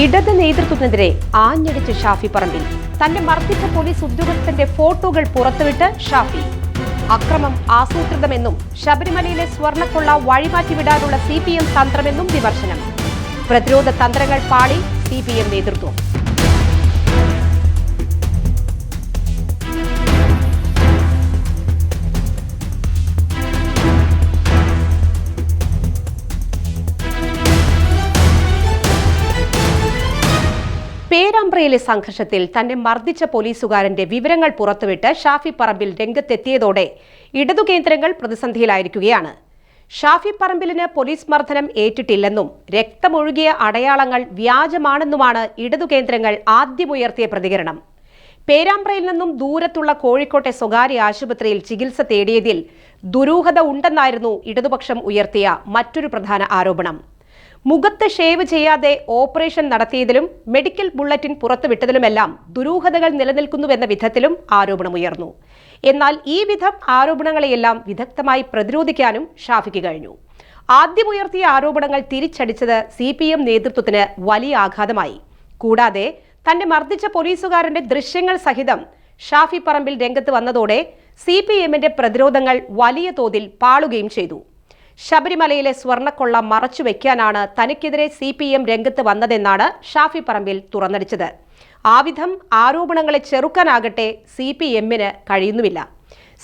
ഇടത് നേതൃത്വത്തിനെതിരെ ആഞ്ഞടിച്ച് ഷാഫി പറമ്പിൽ. തന്റെ മർദ്ദിച്ച പോലീസ് ഉദ്യോഗസ്ഥന്റെ ഫോട്ടോകൾ പുറത്തുവിട്ട് ഷാഫി. അക്രമം ആസൂത്രിതമെന്നും ശബരിമലയിലെ സ്വർണക്കൊള്ള വഴിമാറ്റിവിടാനുള്ള സി പി എം തന്ത്രമെന്നും വിമർശനം. പ്രതിരോധ തന്ത്രങ്ങൾ പാളി സി പി എം നേതൃത്വം. പേരാമ്പ്രയിലെ സംഘർഷത്തിൽ തന്നെ മർദ്ദിച്ച പോലീസുകാരന്റെ വിവരങ്ങൾ പുറത്തുവിട്ട് ഷാഫി പറമ്പിൽ രംഗത്തെത്തിയതോടെ ഇടതു കേന്ദ്രങ്ങൾ പ്രതിസന്ധിയിലായിരിക്കുകയാണ്. ഷാഫി പറമ്പിലിന് പോലീസ് മർദ്ദനം ഏറ്റിട്ടില്ലെന്നും രക്തമൊഴുകിയ അടയാളങ്ങൾ വ്യാജമാണെന്നുമാണ് ഇടതു കേന്ദ്രങ്ങൾ ആദ്യമുയർത്തിയ പ്രതികരണം. പേരാമ്പ്രയിൽ നിന്നും ദൂരത്തുള്ള കോഴിക്കോട്ടെ സ്വകാര്യ ആശുപത്രിയിൽ ചികിത്സ തേടിയതിൽ ദുരൂഹത ഉണ്ടെന്നായിരുന്നു ഇടതുപക്ഷം ഉയർത്തിയ മറ്റൊരു പ്രധാന ആരോപണം. മുഖത്ത് ഷേവ് ചെയ്യാതെ ഓപ്പറേഷൻ നടത്തിയതിലും മെഡിക്കൽ ബുള്ളറ്റിൻ പുറത്തുവിട്ടതിലുമെല്ലാം ദുരൂഹതകൾ നിലനിൽക്കുന്നുവെന്ന വിധത്തിലും ആരോപണമുയർന്നു. എന്നാൽ ഈ വിധം ആരോപണങ്ങളെയെല്ലാം വിദഗ്ധമായി പ്രതിരോധിക്കാനും ഷാഫിക്ക് കഴിഞ്ഞു. ആദ്യമുയർത്തിയ ആരോപണങ്ങൾ തിരിച്ചടിച്ചത് സി പി എം നേതൃത്വത്തിന് വലിയ ആഘാതമായി. കൂടാതെ തന്നെ മർദ്ദിച്ച പോലീസുകാരന്റെ ദൃശ്യങ്ങൾ സഹിതം ഷാഫി പറമ്പിൽ രംഗത്ത് വന്നതോടെ സി പി എമ്മിന്റെ പ്രതിരോധങ്ങൾ വലിയ തോതിൽ പാളുകയും ചെയ്തു. ശബരിമലയിലെ സ്വർണക്കൊള്ള മറച്ചുവെക്കാനാണ് തനിക്കെതിരെ സി പി എം രംഗത്ത് വന്നതെന്നാണ് ഷാഫി പറമ്പിൽ തുറന്നടിച്ചത്. ആവിധം ആരോപണങ്ങളെ ചെറുക്കാനാകട്ടെ സി പി എമ്മിന് കഴിയുന്നുമില്ല.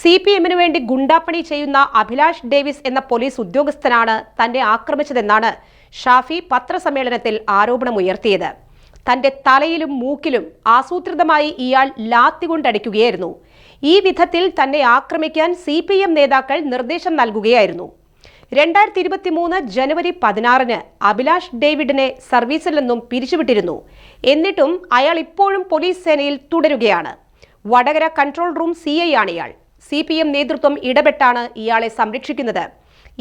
സി പി എമ്മിനു വേണ്ടി ഗുണ്ടാപ്പണി ചെയ്യുന്ന അഭിലാഷ് ഡേവിസ് എന്ന പോലീസ് ഉദ്യോഗസ്ഥനാണ് തന്നെ ആക്രമിച്ചതെന്നാണ് ഷാഫി പത്രസമ്മേളനത്തിൽ ആരോപണമുയർത്തിയത്. തന്റെ തലയിലും മൂക്കിലും ആസൂത്രിതമായി ഇയാൾ ലാത്തി കൊണ്ടടിക്കുകയായിരുന്നു. ഈ വിധത്തിൽ തന്നെ ആക്രമിക്കാൻ സി നേതാക്കൾ നിർദ്ദേശം നൽകുകയായിരുന്നു. രണ്ടായിരത്തി ഇരുപത്തി മൂന്ന് ജനുവരി പതിനാറിന് അഭിലാഷ് ഡേവിഡിനെ സർവീസിൽ നിന്നും പിരിച്ചുവിട്ടിരുന്നു. എന്നിട്ടും അയാൾ ഇപ്പോഴും പോലീസ് സേനയിൽ തുടരുകയാണ്. Vadakara control room C I ആണ് ഇയാൾ. സി പി എം നേതൃത്വം ഇടപെട്ടാണ് ഇയാളെ സംരക്ഷിക്കുന്നത്.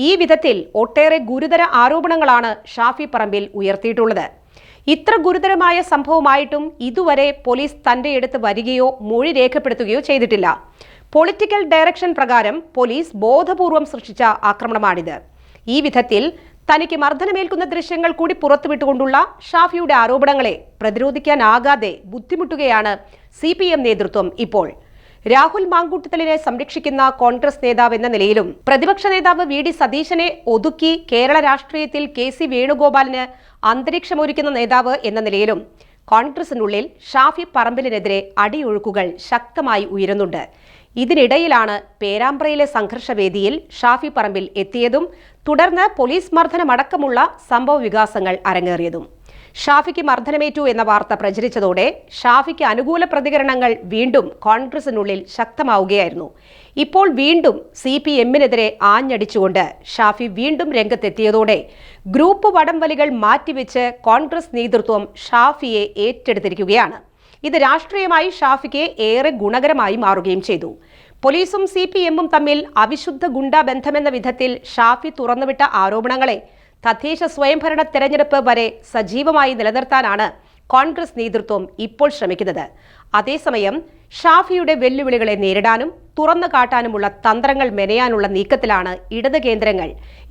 ഈ വിധത്തിൽ ഒട്ടേറെ ഗുരുതര ആരോപണങ്ങളാണ് ഷാഫി പറമ്പിൽ ഉയർത്തിയിട്ടുള്ളത്. ഇത്ര ഗുരുതരമായ സംഭവമായിട്ടും ഇതുവരെ പോലീസ് തന്റെ അടുത്ത് വരികയോ മൊഴി രേഖപ്പെടുത്തുകയോ ചെയ്തിട്ടില്ല. പൊളിറ്റിക്കൽ ഡയറക്ഷൻ പ്രകാരം പോലീസ് ബോധപൂർവം സൃഷ്ടിച്ച ആക്രമണമാണിത്. ഈ വിധത്തിൽ തനിക്ക് മർദ്ദനമേൽക്കുന്ന ദൃശ്യങ്ങൾ കൂടി പുറത്തുവിട്ടുകൊണ്ടുള്ള ഷാഫിയുടെ ആരോപണങ്ങളെ പ്രതിരോധിക്കാനാകാതെ ബുദ്ധിമുട്ടുകയാണ് സി പി എം നേതൃത്വം ഇപ്പോൾ. രാഹുൽ മാങ്കൂട്ടത്തലിനെ സംരക്ഷിക്കുന്ന കോൺഗ്രസ് നേതാവ് എന്ന നിലയിലും പ്രതിപക്ഷ നേതാവ് വി ഡി സതീശനെ ഒതുക്കി കേരള രാഷ്ട്രീയത്തിൽ കെ സി വേണുഗോപാലിന് അന്തരീക്ഷമൊരുക്കുന്ന നേതാവ് എന്ന നിലയിലും കോൺഗ്രസിനുള്ളിൽ ഷാഫി പറമ്പിലിനെതിരെ അടിയൊഴുക്കുകൾ ശക്തമായി ഉയരുന്നുണ്ട്. ഇതിനിടയിലാണ് പേരാമ്പ്രയിലെ സംഘർഷവേദിയിൽ ഷാഫി പറമ്പിൽ എത്തിയതും തുടർന്ന് പോലീസ് മർദ്ദനമടക്കമുള്ള സംഭവ വികാസങ്ങൾ അരങ്ങേറിയതും. ഷാഫിക്ക് മർദ്ദനമേറ്റു എന്ന വാർത്ത പ്രചരിച്ചതോടെ ഷാഫിക്ക് അനുകൂല പ്രതികരണങ്ങൾ വീണ്ടും കോൺഗ്രസിനുള്ളിൽ ശക്തമാവുകയായിരുന്നു. ഇപ്പോൾ വീണ്ടും സി പി എമ്മിനെതിരെ ആഞ്ഞടിച്ചുകൊണ്ട് ഷാഫി വീണ്ടും രംഗത്തെത്തിയതോടെ ഗ്രൂപ്പ് വടംവലികൾ മാറ്റിവെച്ച് കോൺഗ്രസ് നേതൃത്വം ഷാഫിയെ ഏറ്റെടുത്തിരിക്കുകയാണ്. ഇത് രാഷ്ട്രീയമായി ഷാഫിക്ക് ഏറെ ഗുണകരമായി മാറുകയും ചെയ്തു. പോലീസും സി പി എമ്മും തമ്മിൽ അവിശുദ്ധ ഗുണ്ടാ ബന്ധമെന്ന വിധത്തിൽ ഷാഫി തുറന്നുവിട്ട ആരോപണങ്ങളെ തദ്ദേശ സ്വയംഭരണ തെരഞ്ഞെടുപ്പ് വരെ സജീവമായി നിലനിർത്താനാണ് കോൺഗ്രസ് നേതൃത്വം ഇപ്പോൾ ശ്രമിക്കുന്നത്. അതേസമയം ഷാഫിയുടെ വെല്ലുവിളികളെ നേരിടാനും തുറന്നു കാട്ടാനുമുള്ള തന്ത്രങ്ങൾ മെനയാനുള്ള നീക്കത്തിലാണ് ഇടത് കേന്ദ്രങ്ങൾ.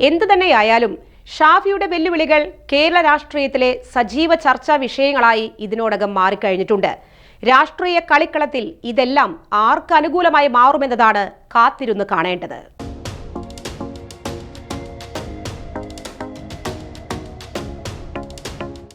എന്തു തന്നെയായാലും ഷാഫിയുടെ വെല്ലുവിളികൾ കേരള രാഷ്ട്രീയത്തിലെ സജീവ ചർച്ചാ വിഷയങ്ങളായി ഇതിനോടകം മാറിക്കഴിഞ്ഞിട്ടുണ്ട്. രാഷ്ട്രീയ കളിക്കളത്തിൽ ഇതെല്ലാം ആർക്കനുകൂലമായി മാറുമെന്നതാണ് കാത്തിരുന്ന് കാണേണ്ടത്.